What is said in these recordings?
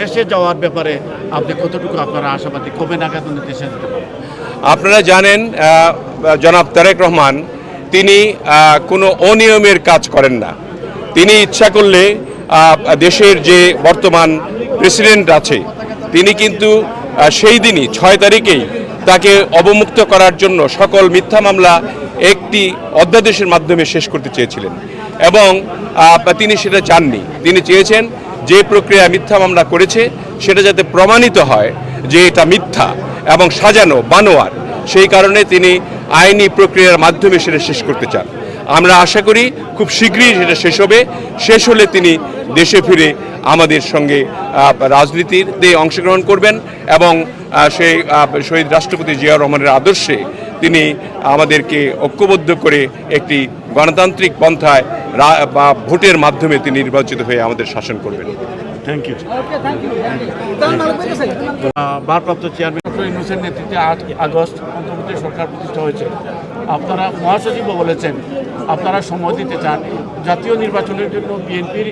দেশে যাওয়ার ব্যাপারে আপনি কতটুকু আপনারা আশাবাদী? কবে নাগাদ দেশে যেতে পারবেন? আপনারা জানেন জনাব তারেক রহমান, তিনি কোনো অনিয়মের কাজ করেন না। তিনি ইচ্ছা করলে দেশের যে বর্তমান প্রেসিডেন্ট আছে, তিনি কিন্তু সেই দিনই, ছয় তারিখেই তাকে অবমুক্ত করার জন্য সকল মিথ্যা মামলা একটি অধ্যাদেশের মাধ্যমে শেষ করতে চেয়েছিলেন। এবং তিনি সেটা চাননি। তিনি চেয়েছেন যে প্রক্রিয়া মিথ্যা মামলা করেছে সেটা যাতে প্রমাণিত হয় যে এটা মিথ্যা এবং সাজানো বানোয়ার সেই কারণে তিনি আইনি প্রক্রিয়ার মাধ্যমে সেটা শেষ করতে চান। আমরা আশা করি খুব শীঘ্রই সেটা শেষ হবে। শেষ হলে তিনি দেশে ফিরে আমাদের সঙ্গে আহ, রাজনীতিতে অংশগ্রহণ করবেন এবং সেই শহীদ রাষ্ট্রপতি জিয়াউর রহমানের আদর্শে তিনি আমাদেরকে ঐক্যবদ্ধ করে একটি গণতান্ত্রিক পন্থায় বা ভোটের মাধ্যমে তিনি নির্বাচিত হয়ে আমাদের শাসন করবেন। থ্যাংক ইউ ভারপ্রাপ্ত চেয়ারম্যান ইউনুসের নেতৃত্বে আট আগস্ট অন্তর্বর্তী সরকার প্রতিষ্ঠা হয়েছে। আপনারা মহাসচিবও বলেছেন আপনারা সময় দিতে চান। জাতীয় নির্বাচনের জন্য বিএনপির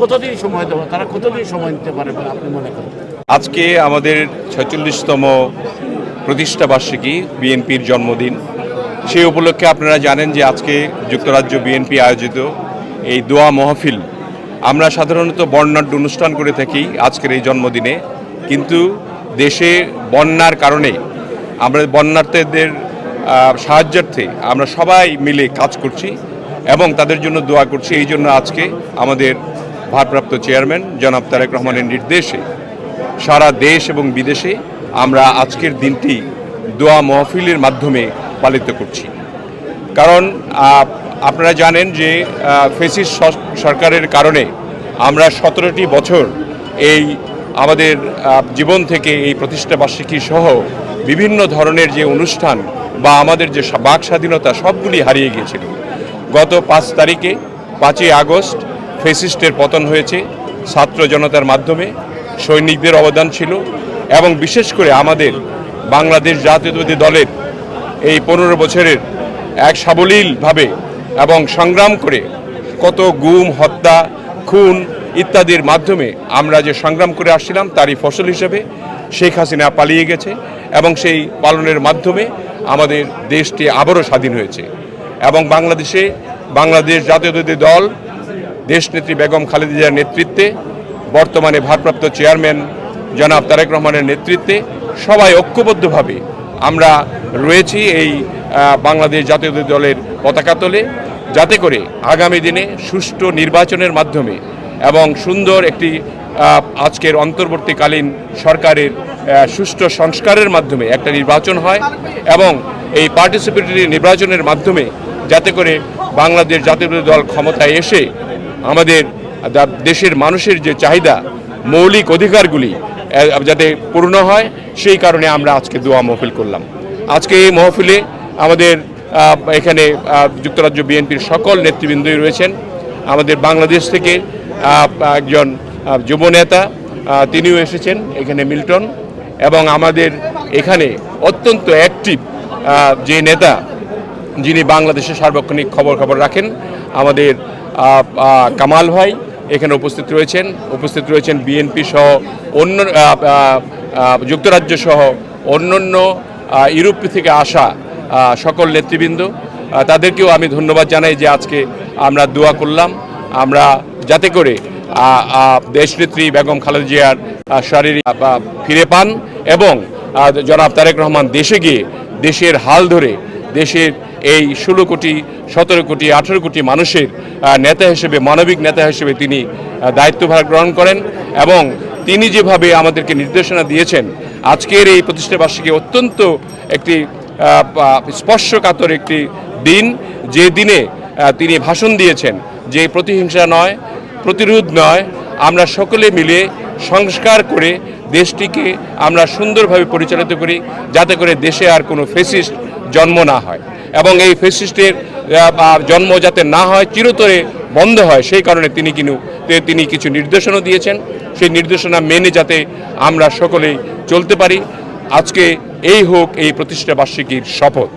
কতদিন সময় দেওয়া তারা কতদিন সময় নিতে পারে বলে আপনি মনে করেন? আজকে আমাদের ছয়চল্লিশতম প্রতিষ্ঠা বার্ষিকী বিএনপির জন্মদিন। সেই উপলক্ষে আপনারা জানেন যে আজকে যুক্তরাজ্য বিএনপি আয়োজিত এই দোয়া মহফিল আমরা সাধারণত বর্ণাঢ্য অনুষ্ঠান করে থাকি আজকের এই জন্মদিনে। কিন্তু দেশে বন্যার কারণে আমরা বন্যার্থীদের সাহায্যার্থে আমরা সবাই মিলে কাজ করছি এবং তাদের জন্য দোয়া করছি। এই জন্য আজকে আমাদের ভারপ্রাপ্ত চেয়ারম্যান জনাব তারেক রহমানের নির্দেশে সারা দেশ এবং বিদেশে আমরা আজকের দিনটি দোয়া মহফিলের মাধ্যমে পালিত করছি। কারণ আপনারা জানেন যে ফেসিস সরকারের কারণে আমরা সতেরোটি বছর এই আমাদের জীবন থেকে এই প্রতিষ্ঠা বার্ষিকী সহ বিভিন্ন ধরনের যে অনুষ্ঠান বা আমাদের যে বাক স্বাধীনতা সবগুলি হারিয়ে গিয়েছিল। গত পাঁচ তারিখে, পাঁচই আগস্ট ফেসিস্টের পতন হয়েছে, ছাত্র জনতার মাধ্যমে, সৈনিকদের অবদান ছিল এবং বিশেষ করে আমাদের বাংলাদেশ জাতীয়তাবাদী দলের এই পনেরো বছরের এক সাবলীলভাবে এবং সংগ্রাম করে কত গুম, হত্যা, খুন ইত্যাদির মাধ্যমে আমরা যে সংগ্রাম করে আসছিলাম, তারই ফসল হিসেবে শেখ হাসিনা পালিয়ে গেছে এবং সেই পালনের মাধ্যমে আমাদের দেশটি আবারও স্বাধীন হয়েছে এবং বাংলাদেশে বাংলাদেশ জাতীয়তাবাদী দল, দেশনেত্রী বেগম খালেদা জিয়ার নেতৃত্বে, বর্তমানে ভারপ্রাপ্ত চেয়ারম্যান জনাব তারেক রহমানের নেতৃত্বে সবাই ঐক্যবদ্ধভাবে আমরা রয়েছি এই বাংলাদেশ জাতীয়তাবাদী দলের পতাকা তোলে। যাতে করে আগামী দিনে সুষ্ঠু নির্বাচনের মাধ্যমে এবং সুন্দর একটি আজকের অন্তর্বর্তীকালীন সরকারের সুষ্ঠু সংস্কারের মাধ্যমে একটা নির্বাচন হয় এবং এই পার্টিসিপেটরি নির্বাচনের মাধ্যমে যাতে করে বাংলাদেশ জাতীয়তাবাদী দল ক্ষমতায় এসে আমাদের দেশের মানুষের যে চাহিদা, মৌলিক অধিকারগুলি যাতে পূর্ণ হয়, সেই কারণে আমরা আজকে দোয়া মহফিল করলাম। আজকে এই মহফিলে আমাদের এখানে যুক্তরাজ্য বিএনপির সকল নেতৃবৃন্দই রয়েছেন। আমাদের বাংলাদেশ থেকে একজন আহ, যুব নেতা তিনিও এসেছেন এখানে মিল্টন। এবং আমাদের এখানে অত্যন্ত অ্যাক্টিভ যে নেতা যিনি বাংলাদেশের সার্বক্ষণিক খবর খবর রাখেন আমাদের কামাল ভাই এখানে উপস্থিত রয়েছেন। উপস্থিত রয়েছেন বিএনপি সহ অন্য যুক্তরাজ্য সহ অন্যান্য ইউরোপ থেকে আসা সকল নেতৃবৃন্দ তাদেরকেও আমি ধন্যবাদ জানাই যে আজকে আমরা দোয়া করলাম। আমরা যাতে করে দেশনেত্রী বেগম খালেদা জিয়ার শারীরিক ফিরে পান এবং জনাব তারেক রহমান দেশে গিয়ে দেশের হাল ধরে দেশের এই ষোলো কোটি, সতেরো কোটি, আঠেরো কোটি মানুষের নেতা হিসেবে, মানবিক নেতা হিসেবে তিনি দায়িত্বভার গ্রহণ করেন এবং তিনি যেভাবে আমাদেরকে নির্দেশনা দিয়েছেন, আজকের এই প্রতিষ্ঠাবার্ষিকী অত্যন্ত একটি স্পর্শকাতর একটি দিন, যে দিনে তিনি ভাষণ দিয়েছেন, যে প্রতিহিংসা নয়, প্রতিরোধ নয়, আমরা সকলে মিলে সংস্কার করে দেশটিকে আমরা সুন্দরভাবে পরিচালিত করি, যাতে করে দেশে আর কোনো ফেসিস্ট জন্ম না হয়। এবং এই ফেসিস্টের জন্ম যাতে না হয়, চিরতরে বন্ধ হয়, সেই কারণে তিনি কিনু, তে- তিনি কিছু নির্দেশনা দিয়েছেন। সেই নির্দেশনা মেনে যাতে আমরা সকলেই চলতে পারি। আজকে এই হোক এই প্রতিষ্ঠা বার্ষিকীর শপথ।